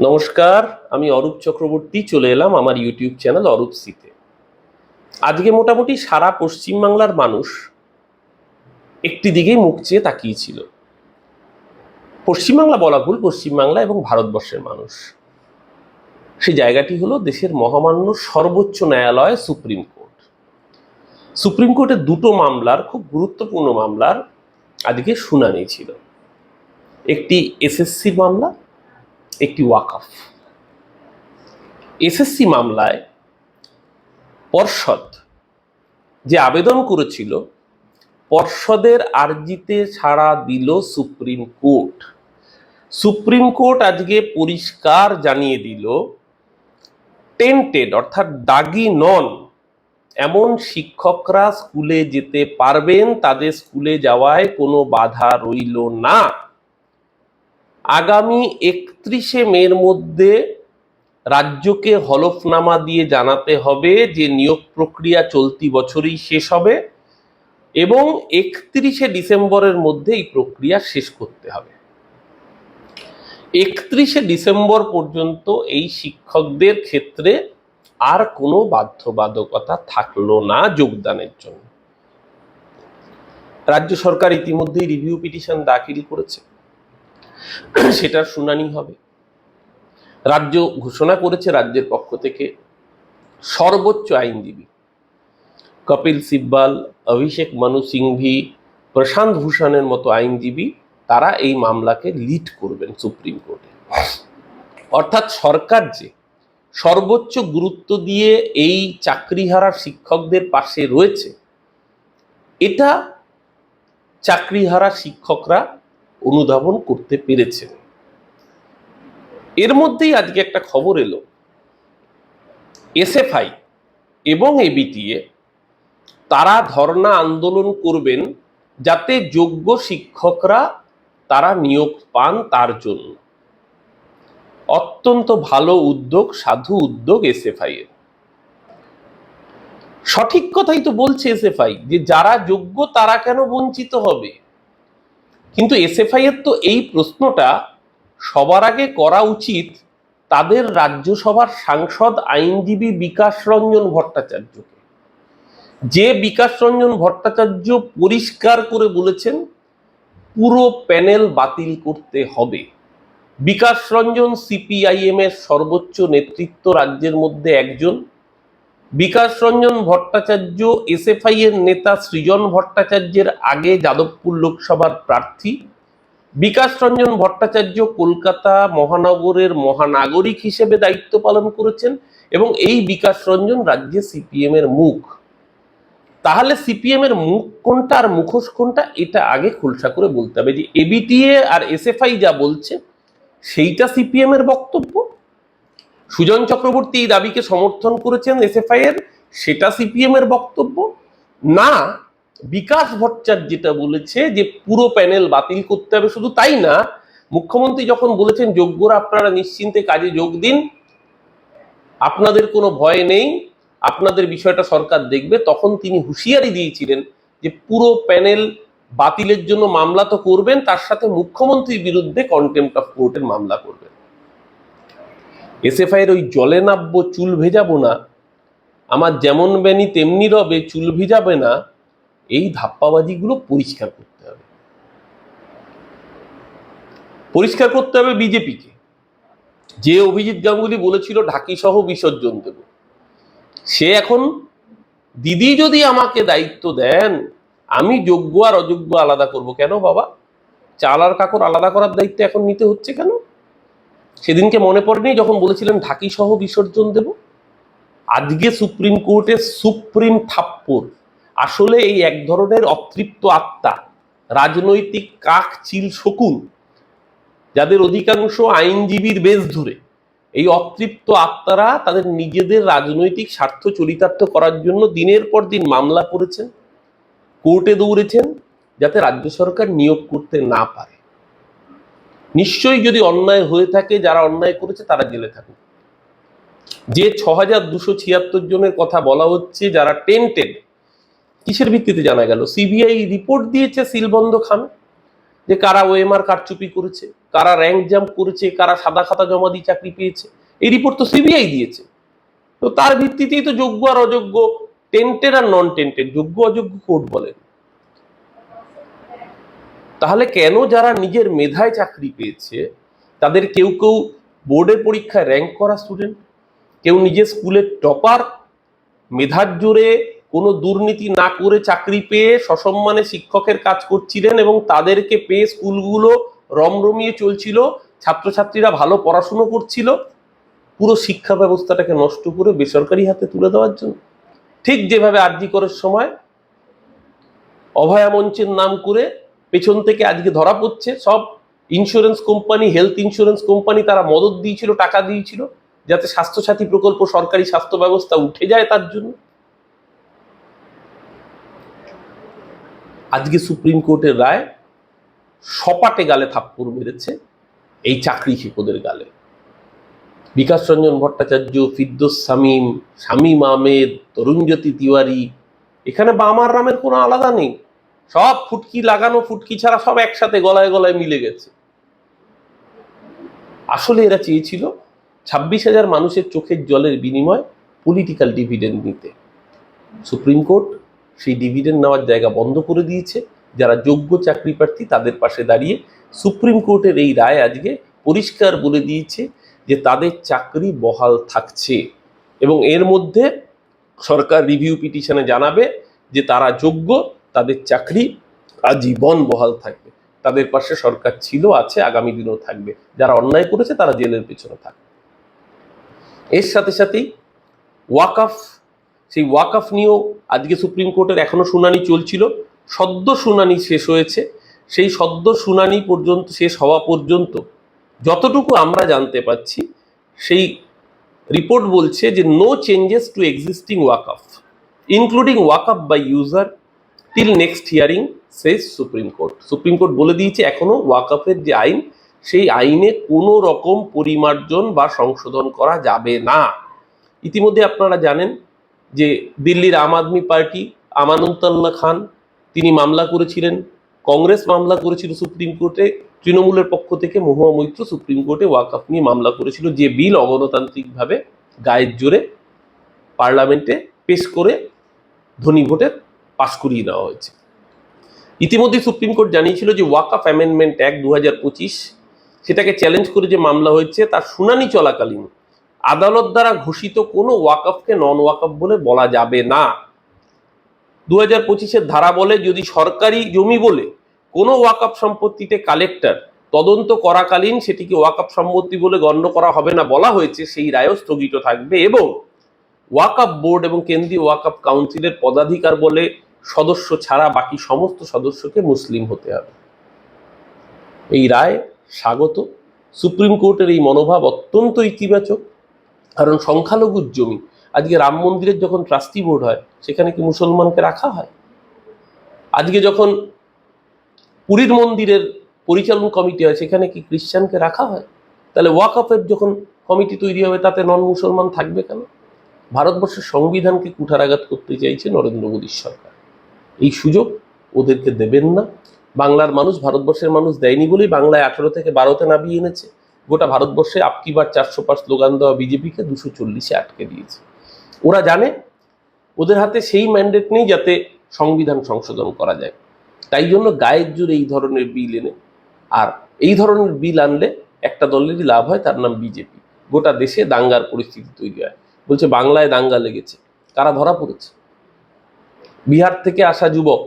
নমস্কার, আমি অরূপ চক্রবর্তী, চলে এলাম আমার ইউটিউব চ্যানেল অরূপ সিতে। আজকে মোটামুটি সারা পশ্চিমবাংলার মানুষ একটি দিকেই মুখ চেয়ে তাকিয়েছিল। পশ্চিমবাংলা বলা ভুল, পশ্চিমবাংলা এবং ভারতবর্ষের মানুষ। সেই জায়গাটি হলো দেশের মহামান্য সর্বোচ্চ ন্যায়ালয় সুপ্রিম কোর্ট। সুপ্রিম কোর্টের দুটো মামলার, খুব গুরুত্বপূর্ণ মামলার আজকে শুনানি ছিল। একটি এসএসসি মামলা একটি ওয়াকফ। এসএসসি মামলায় পর্ষদ যে আবেদন করেছিল, পর্ষদের আর্জিতে ছাড়া দিল সুপ্রিম কোর্ট। সুপ্রিম কোর্ট আজকে পরিষ্কার জানিয়ে দিল, টেন্টেড অর্থাৎ দাগি নন, এমন শিক্ষকরা স্কুলে যেতে পারবেন, তাদের স্কুলে যাওয়ায় কোনো বাধা রইল না। আগামী একত্রিশে মের মধ্যে রাজ্যকে হলফনামা দিয়ে জানাতে হবে যে নিয়োগ প্রক্রিয়া চলতি বছরই শেষ হবে এবং একত্রিশে ডিসেম্বরের মধ্যে এই প্রক্রিয়া শেষ করতে হবে। একত্রিশে ডিসেম্বর পর্যন্ত এই শিক্ষকদের ক্ষেত্রে আর কোনো বাধ্যবাধকতা থাকল না যোগদানের জন্য। রাজ্য সরকার ইতিমধ্যেই রিভিউ পিটিশন দাখিল করেছে। সেটার শুনানি হবে। রাজ্য ঘোষণা করেছে রাজ্যের পক্ষ থেকে সর্বোচ্চ আইনজীবী। কপিল সিব্বাল, অভিষেক মানু সিংভি, প্রশান্ত ভূষণের মতো আইনজীবী তারা এই মামলাকে লিড করবেন সুপ্রিম কোর্টে। অর্থাৎ সরকার যে সর্বোচ্চ গুরুত্ব দিয়ে এই চাকরিহারা শিক্ষকদের পাশে রয়েছে, এটা চাকরিহারা শিক্ষকরা অনুধাবন করতে পেরেছেন। এর মধ্যেই আজকে একটা খবর এলো। এসএফআই এবং এবিটিএ তারা ধর্ণা আন্দোলন করবেন যাতে যোগ্য শিক্ষকরা তারা নিয়োগ পান তার জন্য। অত্যন্ত ভালো উদ্যোগ, সাধু উদ্যোগ এসএফআই এর। সঠিক কথাই তো বলছে এসএফআই যে যারা যোগ্য তারা কেন বঞ্চিত হবে? কিন্তু এসএফআই এর তো এই প্রশ্নটা সবার আগে করা উচিত তাদের রাজ্যসভার সাংসদ আইনজীবী বিকাশ রঞ্জন ভট্টাচার্যকে। যে বিকাশ রঞ্জন ভট্টাচার্য পরিষ্কার করে বলেছেন, পুরো প্যানেল বাতিল করতে হবে। বিকাশ রঞ্জন সিপিআইএম এর সর্বোচ্চ নেতৃত্ব রাজ্যের মধ্যে একজন। বিকাশ রঞ্জন ভট্টাচার্য, এসএফআই এর নেতা সৃজন ভট্টাচার্যের আগে যাদবপুর লোকসভার প্রার্থী। বিকাশ রঞ্জন ভট্টাচার্য কলকাতা মহানগরের মহানাগরিক হিসেবে দায়িত্ব পালন করেছেন এবং এই বিকাশ রঞ্জন রাজ্যে সিপিএম এর মুখ। তাহলে সিপিএম এর মুখ কোনটা আর মুখোশ কোনটা, এটা আগে খুলসা করে বলতে হবে যে এবিটিএ আর এসএফআই যা বলছে, সেইটা সিপিএম এর বক্তব্য। সুজন চক্রবর্তী এই দাবিকে সমর্থন করেছেন এসএফআই এর? সেটা সিপিএম এর বক্তব্য? না, বিকাশ ভট্টাচার্য যেটা বলেছে যে পুরো প্যানেল বাতিল করতে হবে, শুধু তাই না, মুখ্যমন্ত্রী যখন বলেছেন যোগ্যরা আপনারা নিশ্চিন্তে কাজে যোগ দিন, আপনাদের কোনো ভয় নেই, আপনাদের বিষয়টা সরকার দেখবে, তখন তিনি হুঁশিয়ারি দিয়েছিলেন যে পুরো প্যানেল বাতিলের জন্য মামলা তো করবেন, তার সাথে মুখ্যমন্ত্রীর বিরুদ্ধে কন্টেম্পট অফ কোর্টের মামলা করবেন। এসএফআই এর ওই জলে নাববো, চুল ভেজাবো না। আমার যেমন বেনি তেমনি রবে, চুল ভিজাবে না। এই ধাপ্পাবাজিগুলো পরিষ্কার করতে হবে। পরিষ্কার করতে হবে বিজেপিকে। যে অভিজিৎ গাঙ্গুলি বলেছিল, ঢাকি সহ বিসর্জন দেব। সে এখন, দিদি যদি আমাকে দায়িত্ব দেন, আমি যোগ্য আর অযোগ্য আলাদা করব কেন বাবা? চাল আর কাকর আলাদা করার দায়িত্ব এখন নিতে হচ্ছে কেন? সেদিনকে মনে পড়েনি যখন বলেছিলেন ঢাকি সহ বিসর্জন দেব? আজকে সুপ্রিম কোর্টের সুপ্রিম থাপ্পড়। আসলে এই এক ধরনের অতৃপ্ত আত্মা, রাজনৈতিক কাক চিল শকুন, যাদের অধিকাংশ আইনজীবীর বেশ ধরে। এই অতৃপ্ত আত্মারা তাদের নিজেদের রাজনৈতিক স্বার্থ চরিতার্থ করার জন্য দিনের পর দিন মামলা করেছেন, কোর্টে দৌড়েছেন, যাতে রাজ্য সরকার নিয়োগ করতে না পারে। নিশ্চয়ই যদি অন্যায় হয়ে থাকে, যারা অন্যায় করেছে তারা জেলে থাকুক। যে ছ হাজার দুশো ছিয়াত্তর জনের কথা বলা হচ্ছে, যারা টেন্টেড, কিসের ভিত্তিতে জানা গেল? সিবিআই রিপোর্ট দিয়েছে সিলবন্ধ খামে যে কারা ওএমআর কারচুপি করেছে, কারা র্যাঙ্ক জাম্প করেছে, কারা সাদা খাতা জমা দিয়ে চাকরি পেয়েছে। এই রিপোর্ট তো সিবিআই দিয়েছে। তো তার ভিত্তিতেই তো যোগ্য আর অযোগ্য, টেন্টেড আর নন টেন্টেড যোগ্য অযোগ্য কোর্ট বলেন। তাহলে কেন যারা নিজের মেধায় চাকরি পেয়েছে, তাদের কেউ কেউ বোর্ডের পরীক্ষায় র্যাঙ্ক করা স্টুডেন্ট কেউ নিজের স্কুলের টপার মেধার জোরে কোনো দুর্নীতি না করে চাকরি পেয়ে সসম্মানে শিক্ষকের কাজ করছিলেন এবং তাদেরকে পেয়ে স্কুলগুলো রমরমিয়ে চলছিল, ছাত্রছাত্রীরা ভালো পড়াশুনো করছিল, পুরো শিক্ষা ব্যবস্থাটাকে নষ্ট করে বেসরকারি হাতে তুলে দেওয়ার জন্য? ঠিক যেভাবে আরজি করার সময় অভয়া মঞ্চের নাম করে পেছন থেকে আজকে ধরা পড়ছে। সব insurance company health insurance company তারা মদত দিয়েছিল, টাকা দিয়েছিল, যাতে স্বাস্থ্যসাথী প্রকল্প, সরকারি স্বাস্থ্য ব্যবস্থা উঠে যায় তার জন্য। আজকে সুপ্রিম কোর্টের রায় সপাটে গালে থাপ্পড় মেরেছে এই চাকরি শিপদের গালে। বিকাশ রঞ্জন ভট্টাচার্য ফিদ্দোস শামীম শামীম আহমেদ, তরুণজ্যোতি তিওয়ারি, এখানে বামার রামের কোনো আলাদা নেই। সব ফুটকি লাগানো ফুটকি ছাড়া সব একসাথে গলায় গলায় মিলে গেছে। আসলে এরা চেয়েছিল ছাব্বিশ হাজার মানুষের চোখের জলের বিনিময় পলিটিক্যাল ডিভিডেন্ড নিতে। সুপ্রিম কোর্ট সেই ডিভিডেন্ড নেওয়ার জায়গা বন্ধ করে দিয়েছে। যারা যোগ্য চাকরি প্রার্থী তাদের পাশে দাঁড়িয়ে সুপ্রিম কোর্টের এই রায় আজকে পরিষ্কার বলে দিয়েছে যে তাদের চাকরি বহাল থাকছে। এবং এর মধ্যে সরকার রিভিউ পিটিশনে জানাবে যে তারা যোগ্য তাদের চাকরি আজীবন বহাল থাকবে। তাদের পাশে সরকার ছিল, আছে, আগামী দিনেও থাকবে। যারা অন্যায় করেছে, তারা জেলের পেছনে থাকবে এর সাথে সাথেই ওয়াকাফ, সেই ওয়াকাফ নিয়েও আজকে সুপ্রিম কোর্টের এখনও শুনানি চলছিল। সদ্য শুনানি শেষ হয়েছে। সেই সদ্য শুনানি পর্যন্ত, শেষ হওয়া পর্যন্ত যতটুকু আমরা জানতে পাচ্ছি, সেই রিপোর্ট বলছে যে no changes to existing waqf including waqf by user till next hearing says supreme court supreme court বলে দিয়েছে এখনও ওয়াকফের যে আইন, সেই আইনে কোনো রকম পরিমার্জন বা সংশোধন করা যাবে না। ইতিমধ্যে আপনারা জানেন যে দিল্লির আম আদমি পার্টি আমানুল্লাহ খান, তিনি মামলা করেছিলেন, কংগ্রেস মামলা করেছিল সুপ্রিম কোর্টে, তৃণমূলের পক্ষ থেকে মহুয়া মৈত্র সুপ্রিম কোর্টে ওয়াকফ নিয়ে মামলা করেছিল যে বিল অগণতান্ত্রিকভাবে গায়ের জোরে পার্লামেন্টে পেশ করে ধনী ভোটে পাশ করিয়ে দেওয়া হয়েছে। ইতিমধ্যে সুপ্রিম কোর্ট জানিয়েছিল যে ওয়াকফ অ্যামেন্ডমেন্ট অ্যাক্ট দু সেটাকে চ্যালেঞ্জ করে যে মামলা হয়েছে, তার শুনানি চলাকালীন আদালত দ্বারা ঘোষিত কোনো ওয়াকফকে নন ওয়াকফ বলে বলা যাবে না। দু হাজার পঁচিশের ধারা বলে যদি সরকারি জমি বলে কোনো ওয়াকফ সম্পত্তিতে কালেক্টর তদন্ত করাকালীন সেটিকে ওয়াকফ সম্পত্তি বলে গণ্য করা হবে না বলা হয়েছে, সেই রায়ও স্থগিত থাকবে এবং ওয়াকফ বোর্ড এবং কেন্দ্রীয় ওয়াকফ কাউন্সিলের পদাধিকার বলে সদস্য ছাড়া বাকি সমস্ত সদস্যকে মুসলিম হতে হবে। এই রায় স্বাগত। সুপ্রিম কোর্টের এই মনোভাব অত্যন্ত ইতিবাচক, কারণ সংখ্যালঘুর জমি, আজকে রাম মন্দিরের যখন ট্রাস্টি বোর্ড হয়, সেখানে কি মুসলমানকে রাখা হয়? আজকে যখন পুরীর মন্দিরের পরিচালন কমিটি হয়, সেখানে কি খ্রিস্টানকে রাখা হয়? তাহলে ওয়াকফের যখন কমিটি তৈরি হবে, তাতে নন মুসলমান থাকবে কেন? ভারতবর্ষের সংবিধানকে কুঠারাঘাত করতে চাইছে নরেন্দ্র মোদীর সরকার। এই সুযোগ ওদেরকে দেবেন না। বাংলার মানুষ ভারতবর্ষের মানুষ দেয়নি বলেই বাংলায় আঠেরো থেকে বারোতে নামিয়ে এনেছে। গোটা ভারতবর্ষে আপকিবার চারশো পাঁচ স্লোগান দেওয়া বিজেপিকে দুশো চল্লিশে আটকে দিয়েছে। ওরা জানে, ওদের হাতে সেই ম্যান্ডেট নেই যাতে সংবিধান সংশোধন করা যায়। তাই জন্য গায়ের জোরে এই ধরনের বিল এনে, আর এই ধরনের বিল আনলে একটা দলেরই লাভ হয়, তার নাম বিজেপি গোটা দেশে দাঙ্গার পরিস্থিতি তৈরি হয়। বলছে, বাংলায় দাঙ্গা লেগেছে। কারা ধরা পড়েছে? বিহার থেকে আসা যুবক,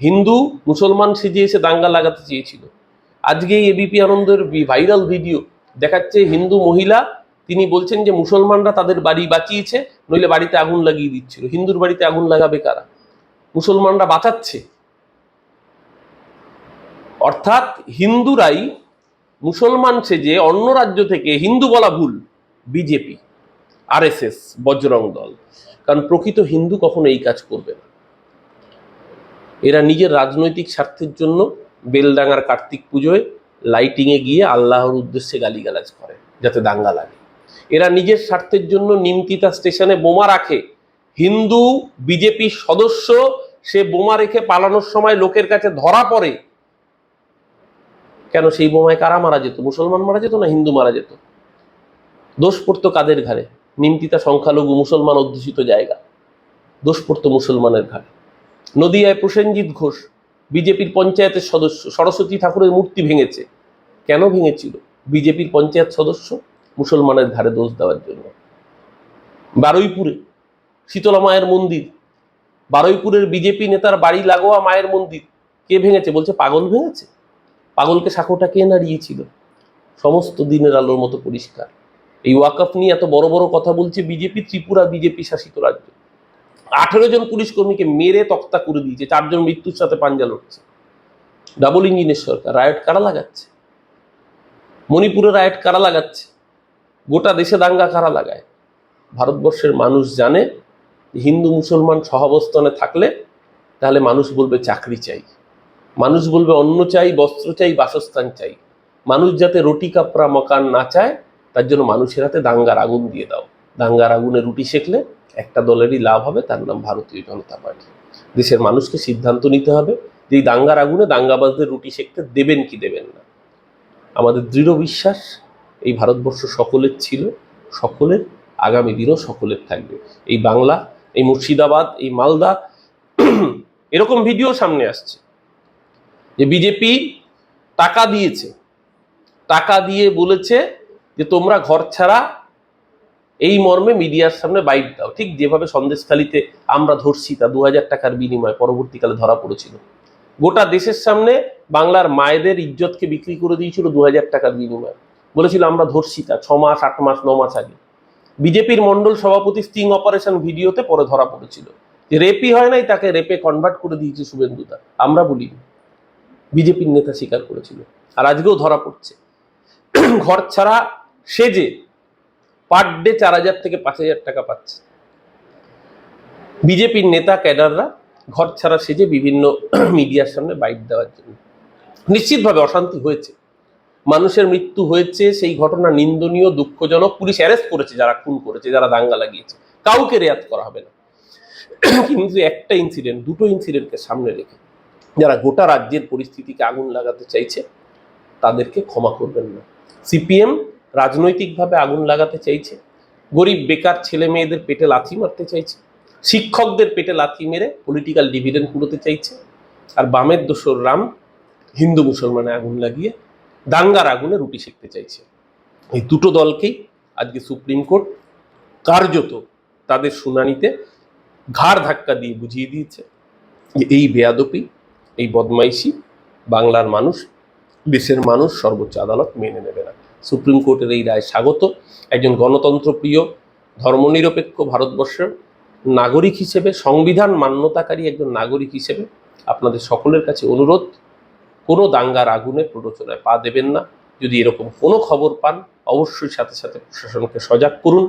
হিন্দু, মুসলমান সেজে এসে দাঙ্গা লাগাতে চেয়েছিল। আজকে এই এবিপি আনন্দের ভাইরাল ভিডিও দেখাচ্ছে হিন্দু মহিলা, তিনি বলছেন যে মুসলমানরা তাদের বাড়ি বাঁচিয়েছে, নইলে বাড়িতে আগুন লাগিয়ে দিচ্ছিল। হিন্দুর বাড়িতে আগুন লাগাবে কারা? মুসলমানরা বাঁচাচ্ছে। অর্থাৎ হিন্দুরাই মুসলমান সেজে অন্য রাজ্য থেকে, হিন্দু বলা ভুল, বিজেপি, আরএসএস, বজরং দল। কারণ প্রকৃত হিন্দু কখনো এই কাজ করবে না। এরা নিজের রাজনৈতিক স্বার্থের জন্য বেলডাঙ্গার কার্তিক পুজোয় লাইটিংয়ে গিয়ে আল্লাহর উদ্দেশ্যে গালিগালাজ করে, যাতে দাঙ্গা লাগে। এরা নিজের স্বার্থের জন্য নিমতিতা স্টেশনে বোমা রাখে। হিন্দু বিজেপির সদস্য, সে বোমা রেখে পালানোর সময় লোকের কাছে ধরা পড়ে। কেন সেই বোমায় কারা মারা যেত? মুসলমান মারা যেত না হিন্দু মারা যেত? দোষ পড়তো কাদের ঘাড়ে? নিমতিতা সংখ্যালঘু মুসলমান অধ্যুষিত জায়গা। দোষ পড়তো মুসলমানের ঘাড়ে। নদিয়ায় প্রসেনজিৎ ঘোষ, বিজেপির পঞ্চায়েতের সদস্য, সরস্বতী ঠাকুরের মূর্তি ভেঙেছে। কেন ভেঙেছিল? বিজেপির পঞ্চায়েত সদস্য মুসলমানের ঘাড়ে দোষ দেওয়ার জন্য। বারুইপুরে শীতলা মায়ের মন্দির, বারুইপুরের বিজেপি নেতার বাড়ি লাগোয়া মায়ের মন্দির, কে ভেঙেছে? বলছে পাগল ভেঙেছে? পাগলকে সাঁকোটা কে নাড়িয়েছিল? সমস্ত দিনের আলোর মতো পরিষ্কার। এই ওয়াকাফ নিয়ে এত বড় বড় কথা বলছে বিজেপি, ত্রিপুরা বিজেপি শাসিত রাজ্য। আঠেরো জন পুলিশ কর্মীকে মেরে তক্তা করে দিয়েছে, চারজন মৃত্যুর সাথে পাঞ্জা লড়ছে। ডাবল ইঞ্জিনের সরকার, রায়ট কারা লাগাচ্ছে? মণিপুরে রায়ট কারা লাগাচ্ছে? গোটা দেশে দাঙ্গা কারা লাগায়? ভারতবর্ষের মানুষ জানে, হিন্দু মুসলমান সহাবস্থানে থাকলে তাহলে মানুষ বলবে চাকরি চাই। মানুষ বলবে অন্ন চাই, বস্ত্র চাই, বাসস্থান চাই। মানুষ যাতে রুটি, কাপড়া, মকান না চায়, তার জন্য মানুষের হাতে দাঙ্গার আগুন দিয়ে দাও। দাঙ্গার আগুনে রুটি সেকলে একটা দলেরই লাভ হবে, তার নাম ভারতীয় জনতা পার্টি। দেশের মানুষকে সিদ্ধান্ত নিতে হবে যে এই দাঙ্গার আগুনে দাঙ্গাবাজদের রুটি সেকতে দেবেন কি দেবেন না। আমাদের দৃঢ় বিশ্বাস এই ভারতবর্ষ সকলের ছিল, সকলের আগামী দিনও সকলের থাকবে। এই বাংলা, এই মুর্শিদাবাদ, এই মালদা, এরকম ভিডিও সামনে আসছে। যে বিজেপি টাকা দিয়েছে, টাকা দিয়ে বলেছে যে তোমরা ঘর ছাড়া এই মর্মে মিডিয়ার সামনে বাইট দাও। ঠিক যেভাবে সন্দেশখালিতে আমরা ধরছি তা দু হাজার টাকার বিনিময়ে পরবর্তীকালে ধরা পড়েছিল। গোটা দেশের সামনে বাংলার মায়েদের ইজ্জতকে বিক্রি করে দিয়েছিল দু হাজার টাকার বিনিময়ে। বলেছিল, আমরা ধরছি তা ছ মাস, আট মাস, ন মাস আগে। বিজেপির মন্ডল সভাপতি স্টিং অপারেশন ভিডিওতে পরে ধরা পড়েছিল। যে রেপই হয় নাই, তাকে রেপে কনভার্ট করে দিয়েছে শুভেন্দুদা আমরা বলিনি। বিজেপির নেতা স্বীকার করেছিল। আর আজকেও ধরা পড়ছে। ঘর ছাড়া সেজে পার ডে চার হাজার থেকে পাঁচ হাজার টাকা পাচ্ছে। বিজেপির নেতা, ক্যাডাররা ঘর ছাড়া সেজে বিভিন্ন মিডিয়ার সামনে বাইট দেওয়ার জন্য। নিশ্চিতভাবে অশান্তি হয়েছে। মানুষের মৃত্যু হয়েছে, সেই ঘটনা নিন্দনীয়, দুঃখজনক। পুলিশ অ্যারেস্ট করেছে, যারা খুন করেছে, যারা দাঙ্গা লাগিয়েছে। কাউকে রেয়াত করা হবে না। কিন্তু একটা ইনসিডেন্ট দুটো ইনসিডেন্টকে সামনে রেখে যারা গোটা রাজ্যের পরিস্থিতিকে আগুন লাগাতে চাইছে, তাদেরকে ক্ষমা করবেন না। সিপিএম রাজনৈতিকভাবে আগুন লাগাতে চাইছে। গরিব, বেকার, ছেলে মেয়েদের পেটে লাথি মারতে চাইছে। শিক্ষকদের পেটে লাথি মেরে পলিটিক্যাল ডিভিডেন্ড কুড়োতে চাইছে। আর বামের দোসর রাম হিন্দু মুসলমানে আগুন লাগিয়ে দাঙ্গার আগুনে রুটি শিখতে চাইছে। এই দুটো দলকেই আজকে সুপ্রিম কোর্ট কার্যত তাদের শুনানিতে ঘাড় ধাক্কা দিয়ে বুঝিয়ে দিয়েছে যে এই বেয়াদপি, এই বদমাইশি বাংলার মানুষ, দেশের মানুষ সর্বোচ্চ আদালত মেনে নেবে না। সুপ্রিম কোর্টের এই রায় স্বাগত। একজন গণতন্ত্রপ্রিয়, ধর্মনিরপেক্ষ ভারতবর্ষের নাগরিক হিসেবে, সংবিধান মান্যতাকারী একজন নাগরিক হিসেবে আপনাদের সকলের কাছে অনুরোধ, কোনো দাঙ্গার আগুনে প্ররোচনায় পা দেবেন না। যদি এরকম কোনো খবর পান, অবশ্যই সাথে সাথে প্রশাসনকে সজাগ করুন।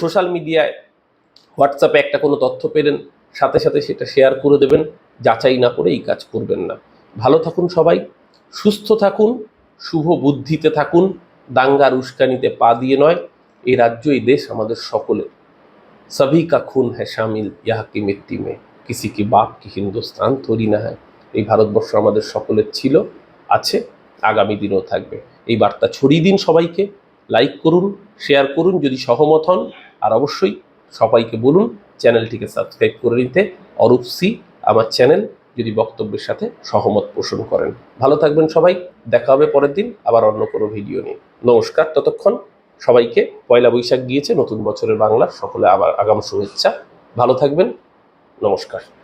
সোশ্যাল মিডিয়ায় হোয়াটসঅ্যাপে একটা কোনো তথ্য পেলেন, সাথে সাথে সেটা শেয়ার করে দেবেন। যাচাই না করে এই কাজ করবেন না। ভালো থাকুন সবাই, সুস্থ থাকুন। শুভ বুদ্ধিতে থাকুন, দাঙ্গার উস্কানিতে পা দিয়ে নয়, এই রাজ্য, এই দেশ আমাদের সকলের। সভি কা খুন হ্যাঁ শামিল ইহা কি মিট্টি মে? কিসি কি বাপ, কি হিন্দুস্তান, থরি না হ্যায়। এই ভারতবর্ষ আমাদের সকলের ছিল, আছে, আগামী দিনেও থাকবে। এই বার্তা ছড়িয়ে দিন সবাইকে, লাইক করুন, শেয়ার করুন, যদি সহমত হন, আর অবশ্যই সবাইকে বলুন, চ্যানেলটিকে সাবস্ক্রাইব করে নিতে, অরূপ সি, আমার চ্যানেল যদি বক্তব্যের সাথে সহমত পোষণ করেন। ভালো থাকবেন সবাই। দেখা হবে পরের দিন আবার অন্য কোনো ভিডিও নিয়ে। নমস্কার। ততক্ষণ সবাইকে পয়লা বৈশাখ গিয়েছে। নতুন বছরের বাংলার সকলে আবার আগাম শুভেচ্ছা। ভালো থাকবেন। নমস্কার।